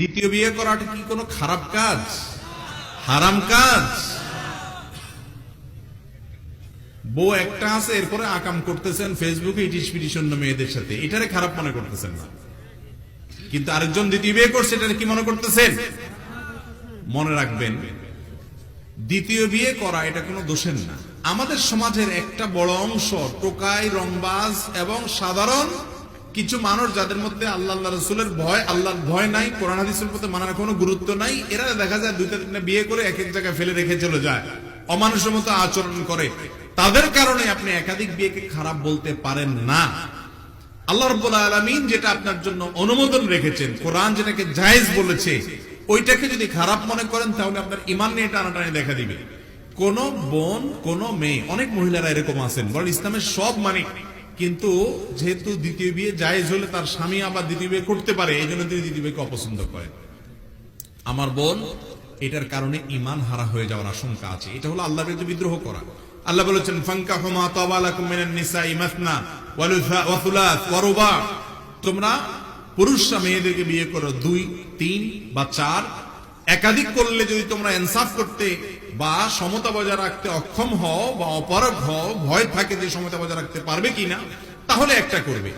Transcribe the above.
দ্বিতীয় বিয়ে করাটা কি কোনো খারাপ কাজ? হারাম কাজ? বউ একটা আছে, এরপরে আকাম করতেছেন ফেসবুকে ইটিস পিটিশন মেয়েদের সাথে। এটারে খারাপ মনে করতেছেন না। কিন্তু আরেকজন দ্বিতীয় বিয়ে করছে এটা কি মনে করতেছেন? মনে রাখবেন, দ্বিতীয় বিয়ে করা, এটা কোনো দোষের না। আমাদের সমাজের একটা বড় অংশ টোকাই রংবাজ এবং সাধারণ কিছু মানুষ যাদের মধ্যে আল্লাহ আল্লাহ রসুলের ভয়, আল্লাহর ভয় নাই, কোরআন হাদিসের প্রতি মানার কোনো গুরুত্ব নাই, এরা দেখা যায় দুইটা তিনটা বিয়ে করে এক এক জায়গায় ফেলে রেখে চলে যায়, অমানুষের মতো আচরণ করে। তাদের কারণে আপনি একাধিক বিয়েকে খারাপ বলতে পারেন না। আল্লাহ রব্বুল আলমিন যেটা আপনার জন্য অনুমোদন রেখেছেন, কোরআন যেটাকে জায়েজ বলেছে, ওইটাকে যদি খারাপ মনে করেন, তাহলে আপনার ইমান নিয়ে টানাটানি দেখা দিবে। কোন বোন, কোন মেয়ে, অনেক মহিলারা এরকম আছেন বলেন ইসলামের সব মানে কিন্তু যেহেতু দ্বিতীয় বিয়ে জায়েজ হলে তার স্বামী আবার দ্বিতীয় বিয়ে করতে পারে, এই জন্য তিনি দ্বিতীয় বিয়েকে অপছন্দ করেন। আমার বোন, এটার কারণে ইমান হারা হয়ে যাওয়ার আশঙ্কা আছে। এটা হলো আল্লাহর বিরুদ্ধে বিদ্রোহ করা। আল্লাহ বলেছেন ফাঙ্কা হুমা তাবালাকুম মিনান নিসাই মাসনা ওয়ালুসা ওয়া সুলাস ওয়া তোমরা পুরুষরা মেয়েদেরকে বিয়ে করো দুই, তিন বা চার একাধিক করলে যদি তোমরা ইনসাফ করতে বা সমতা বজায় রাখতে অক্ষম হও বা অপারগ হও, ভয় থাকে যে সমতা বজায় রাখতে পারবে কিনা, তাহলে একটা করবে।